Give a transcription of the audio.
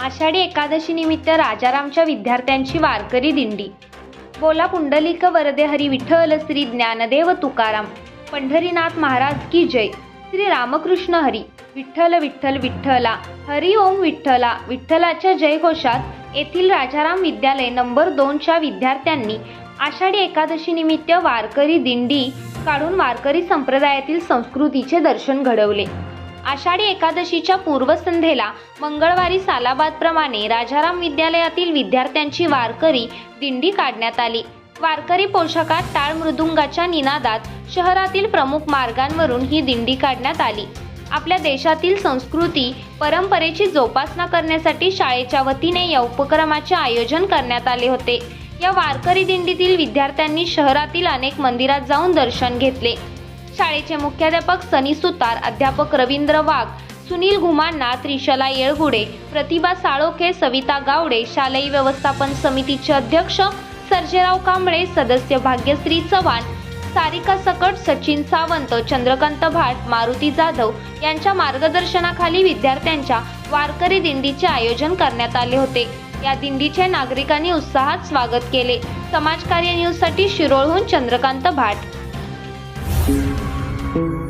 आषाढी एकादशी निमित्त राजारामच्या विद्यार्थ्यांची वारकरी दिंडी. बोला पुंडलिक वरदे हरी विठ्ठल श्री ज्ञानदेव तुकाराम पंढरीनाथ महाराज की जय श्री रामकृष्ण हरी. विठ्ठल विठ्ठल विठ्ठला हरी ओम विठ्ठला विठ्ठलाच्या जयघोषात येथील राजाराम विद्यालय नंबर दोनच्या विद्यार्थ्यांनी आषाढी एकादशी निमित्त वारकरी दिंडी काढून वारकरी संप्रदायातील संस्कृतीचे दर्शन घडवले. आषाढी एकादशीच्या पूर्वसंध्येला मंगळवारी सालाबादप्रमाणे राजाराम विद्यालयातील विद्यार्थ्यांची वारकरी दिंडी काढण्यात आली. वारकरी पोशाखात टाळ मृदुंगाच्या निनादात शहरातील प्रमुख मार्गांवरून ही दिंडी काढण्यात आली. आपल्या देशातील संस्कृती परंपरेची जोपासना करण्यासाठी शाळेच्या वतीने या उपक्रमाचे आयोजन करण्यात आले होते. या वारकरी दिंडीतील विद्यार्थ्यांनी शहरातील अनेक मंदिरात जाऊन दर्शन घेतले. शाळेचे मुख्याध्यापक सनी सुतार अध्यापक रवींद्र वाघ सुनील घुमांना त्रिशला येळगुडे प्रतिभा साळोखे सविता गावडे शालेय व्यवस्थापन समितीचे अध्यक्ष सर्जेराव कांबळे सदस्य भाग्यश्री चव्हाण सारिका सकट सचिन सावंत चंद्रकांत भाट मारुती जाधव यांच्या मार्गदर्शनाखाली विद्यार्थ्यांच्या वारकरी दिंडीचे आयोजन करण्यात आले होते. या दिंडीचे नागरिकांनी उत्साहात स्वागत केले. समाजकार्य न्यूजसाठी शिरोळहून चंद्रकांत भाट. Thank you.